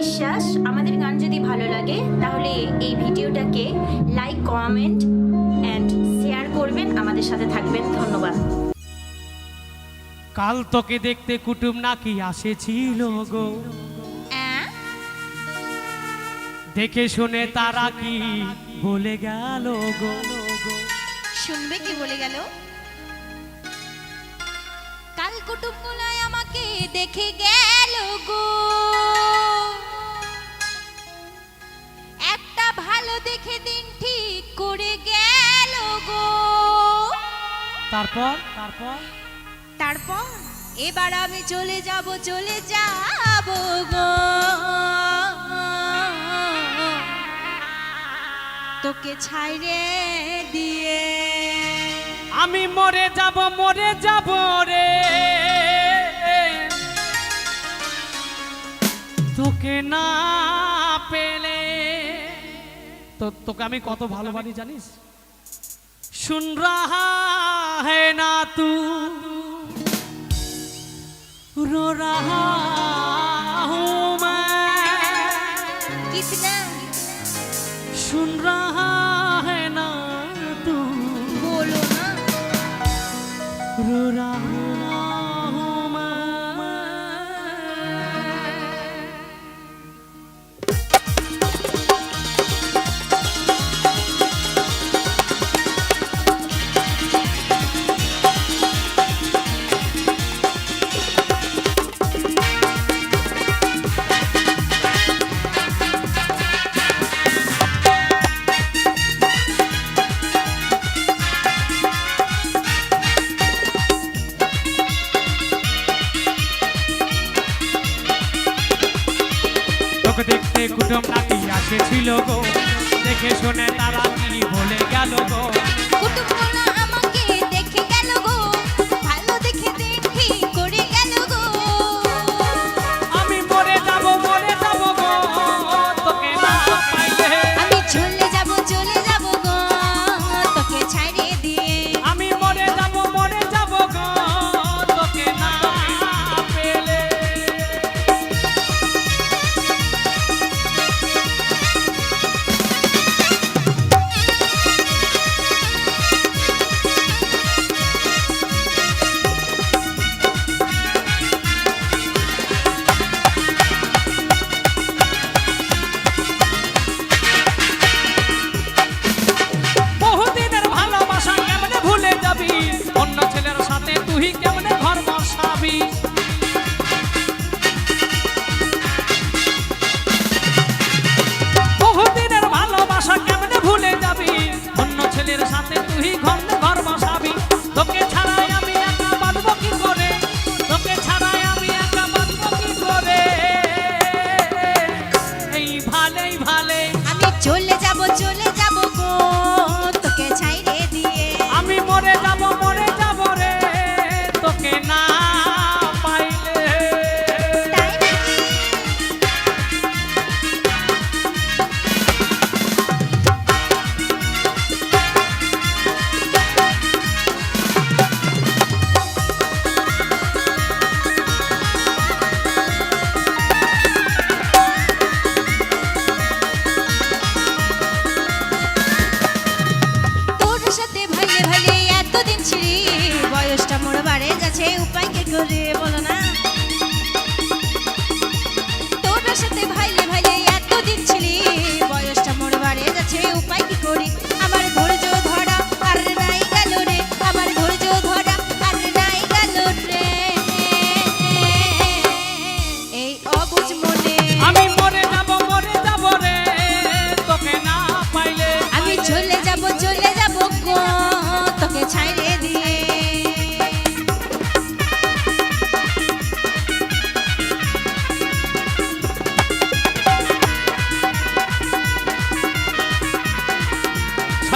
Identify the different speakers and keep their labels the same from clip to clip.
Speaker 1: বিশ্বাস আমাদের গান যদি ভালো লাগে তাহলে এই ভিডিওটাকে লাইক কমেন্ট অ্যান্ড শেয়ার করবেন। আমাদের সাথে থাকবেন। ধন্যবাদ।
Speaker 2: কাল তোকে দেখতে কুটুম নাকি আসেছিল গো? দেখে শুনে তারা কি বলে গেল গো?
Speaker 3: শুনবে কি বলে গেল? কাল কুটুমগুলাই আমাকে দেখে গেল গো। দেখে দিন ঠিক করে গেল গো।
Speaker 2: তারপর? তারপর?
Speaker 3: তারপর এবার আমি চলে যাব চলে যাব গো। তোকে ছাইরে দিয়ে
Speaker 2: আমি মরে যাব মরে যাব রে। তোকে না তো তোকে আমি কত ভালোবাসি জানিস? শুন রাহা হে না তু রাহা। দেখতে কুটুম নাকি আসেছিল গো। দেখে শুনে তারা কি বলে গেল গো।
Speaker 3: কুটুম আমাকে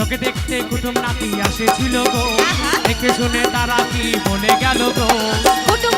Speaker 2: তোকে দেখতে কুটুম নাতি আসেছিল গো। দেখে শুনে তারা কি বলে গেল গো। কুটুম